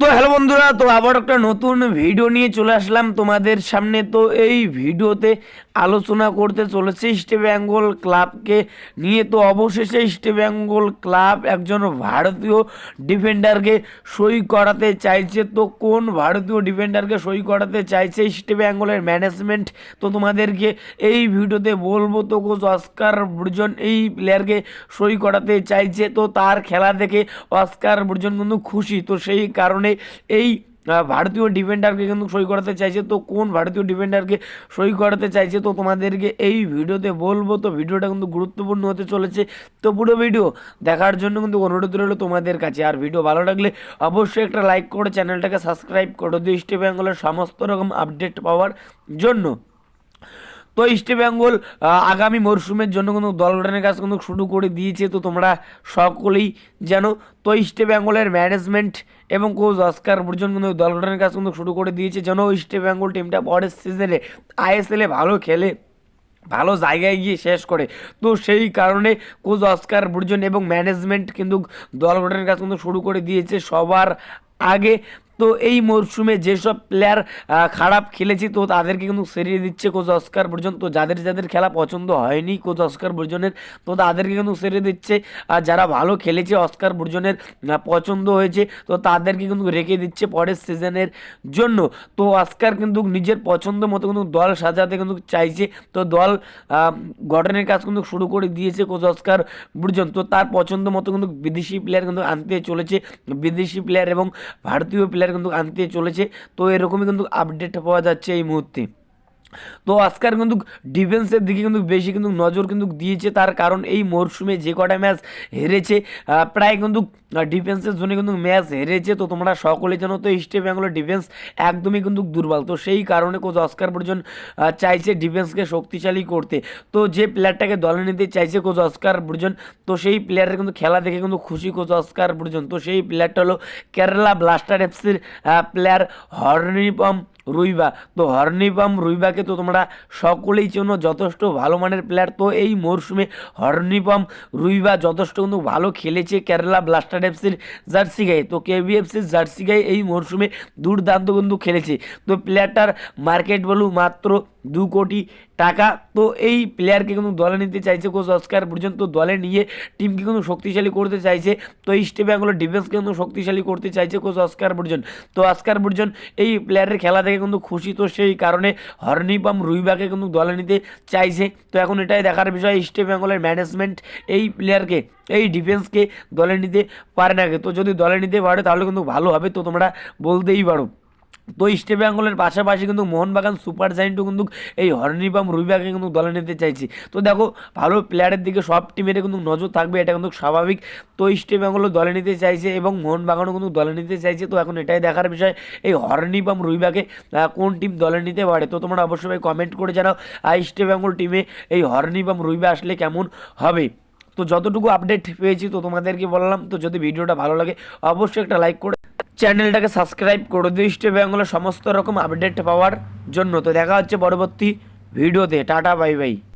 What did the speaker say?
তো হ্যালো বন্ধুরা, তো আবার একটা নতুন ভিডিও নিয়ে চলে আসলাম তোমাদের সামনে। তো এই ভিডিওতে আলোচনা করতে চলেছে ইস্ট বেঙ্গল ক্লাবকে নিয়ে। তো অবশেষে ইস্ট বেঙ্গল ক্লাব একজন ভারতীয় ডিফেন্ডারকে সই করাতে চাইছে। তো কোন ভারতীয় ডিফেন্ডারকে সই করাতে চাইছে ইস্ট বেঙ্গলের ম্যানেজমেন্ট তো তোমাদেরকে এই ভিডিওতে বলব, তো কোচ অস্কার ব্রুজন এই প্লেয়ারকে সই করাতে চাইছে। তো তার খেলা দেখে অস্কার ব্রুজন কিন্তু খুশি। তো সেই কারণে এই ভারতীয় ডিফেন্ডারকে কিন্তু সই করাতে চাইছে। তো কোন ভারতীয় ডিফেন্ডারকে সই করাতে চাইছে? তো তোমাদেরকে এই ভিডিওতে বলব, তো ভিডিওটা কিন্তু গুরুত্বপূর্ণ হতে চলেছে। তো পুরো ভিডিও দেখার জন্য কিন্তু অনুরোধ রইল তোমাদের কাছে। আর ভিডিও ভালো লাগলে অবশ্যই একটা লাইক করে চ্যানেলটাকে সাবস্ক্রাইব করো ইস্ট বেঙ্গলের সমস্ত রকম আপডেট পাওয়ার জন্য। তো ইস্ট বেঙ্গল আগামী মরশুমের জন্য কিন্তু দল গঠনের কাজ কিন্তু শুরু করে দিয়েছে তো তোমরা সকলেই জানো। তো ইস্ট বেঙ্গলের ম্যানেজমেন্ট এবং কোচ অস্কার বুর্জন কিন্তু দল গঠনের কাজ কিন্তু শুরু করে দিয়েছে। যেন ইস্ট বেঙ্গল টিমটা পরের সিজনে আইএসএলে ভালো খেলে, ভালো জায়গায় গিয়ে শেষ করে। তো সেই কারণে কোচ অস্কার বুর্জন এবং ম্যানেজমেন্ট কিন্তু দল গঠনের কাজ কিন্তু শুরু করে দিয়েছে সবার আগে। তো এই মরশুমে যেসব প্লেয়ার খারাপ খেলেছি, তো তাদেরকে কিন্তু সেরিয়ে দিচ্ছে কোচ অস্কার বর্জন। তো যাদের যাদের খেলা পছন্দ হয়নি কোচ অস্কার বর্জনের, তো তাদেরকে কিন্তু সেরিয়ে দিচ্ছে। আর যারা ভালো খেলেছে অস্কার বুর্জনের পছন্দ হয়েছে, তো তাদেরকে কিন্তু রেখে দিচ্ছে পরের সিজনের জন্য। তো অস্কার কিন্তু নিজের পছন্দ মতো কিন্তু দল সাজাতে কিন্তু চাইছে। তো দল গঠনের কাজ কিন্তু শুরু করে দিয়েছে কোচ অস্কার বুর্জন। তো তার পছন্দ মতো কিন্তু বিদেশি প্লেয়ার কিন্তু আনতে চলেছে। বিদেশি প্লেয়ার এবং ভারতীয় প্লেয়ার কিন্তু আনতে চলেছে। তো এরকমই কিন্তু আপডেট পাওয়া যাচ্ছে এই মুহূর্তে। তো আজকার কিন্তু ডিফেন্সের দিকে কিন্তু বেশি কিন্তু নজর কিন্তু দিয়েছে তার কারণ এই মরশুমে যে কটা ম্যাচ হেরেছে প্রায় কিন্তু ডিফেন্সের জন্য কিন্তু ম্যাচ হেরেছে। তো তোমরা সকলে জানো তো ইস্ট বেঙ্গলের ডিফেন্স একদমই কিন্তু দুর্বল। তো সেই কারণে কোচ অস্কার পর্যন চাইছে ডিফেন্সকে শক্তিশালী করতে। তো যে প্লেয়ারটাকে দলে নিতে চাইছে কোচ অস্কার বুর্জন, তো সেই প্লেয়ারের কিন্তু খেলা দেখে কিন্তু খুশি কোচ অস্কার বুর্জন। তো সেই প্লেয়ারটা হলো কেরালা ব্লাস্টার এফসির প্লেয়ার হর্নিপম রুইবা। তো হর্নিপাম রুইবাকে তো তোমরা সকলেই চেনো, যথেষ্ট ভালো মানের প্লেয়ার তো এই মরশুমে হর্নিপাম রুইবা যথেষ্ট কিন্তু ভালো খেলেছে কেরালা ব্লাস্টার এফসির জার্সি গায়ে। তো কেবিএফসির জার্সি গায়ে এই মরশুমে দুর্দান্ত কিন্তু খেলেছে। তো প্লেয়ারটার মার্কেট ভ্যালু মাত্র দু কোটি টাকা। তো এই প্লেয়ারকে কিন্তু দলে নিতে চাইছে কোচ অস্কার পর্যন্ত দলে নিয়ে টিমকে কিন্তু শক্তিশালী করতে চাইছে, তো ইস্ট বেঙ্গলের ডিফেন্সকে কিন্তু শক্তিশালী করতে চাইছে কোচ অস্কার বুর্জন তো অস্কার বুর্জন এই প্লেয়ারের খেলা থেকে কিন্তু খুশি, তো সেই কারণে হর্নিপাম রুইবাকে কিন্তু দলে নিতে চাইছে। তো এখন এটাই দেখার বিষয় ইস্ট বেঙ্গলের ম্যানেজমেন্ট এই প্লেয়ারকে এই ডিফেন্সকে দলে নিতে পারে না। তো যদি দলে নিতে পারে, তাহলে কিন্তু ভালো হবে, তো তোমরা বলতেই পারো। তো ইস্ট বেঙ্গলের পাশাপাশি কিন্তু মোহনবাগান সুপার জায়েন্টও কিন্তু এই হর্নিপাম রুইবাকে কিন্তু দলে নিতে চাইছে। তো দেখো, ভালো প্লেয়ারের দিকে সব টিমের কিন্তু নজর থাকবে, এটা কিন্তু স্বাভাবিক। তো ইস্ট বেঙ্গলও দলে নিতে চাইছে এবং মোহনবাগানও কিন্তু দলে নিতে চাইছে। তো এখন এটাই দেখার বিষয়, এই হর্নিপাম রুইবাকে কোন টিম দলে নিতে পারে? তো তোমরা অবশ্যই কমেন্ট করে জানাও ইস্ট বেঙ্গল টিমে এই হর্নিপাম রুইবা আসলে কেমন হবে? তো যতটুকু আপডেট পেয়েছি, তো তোমাদেরকে বললাম, তো যদি ভিডিওটা ভালো লাগে, অবশ্যই একটা লাইক করে চ্যানেলটাকে সাবস্ক্রাইব করে দিও। ইস্ট বেঙ্গলের সমস্ত রকম আপডেট পাওয়ার জন্য। তো দেখা হচ্ছে পরবর্তী ভিডিওতে। Tata, bye bye.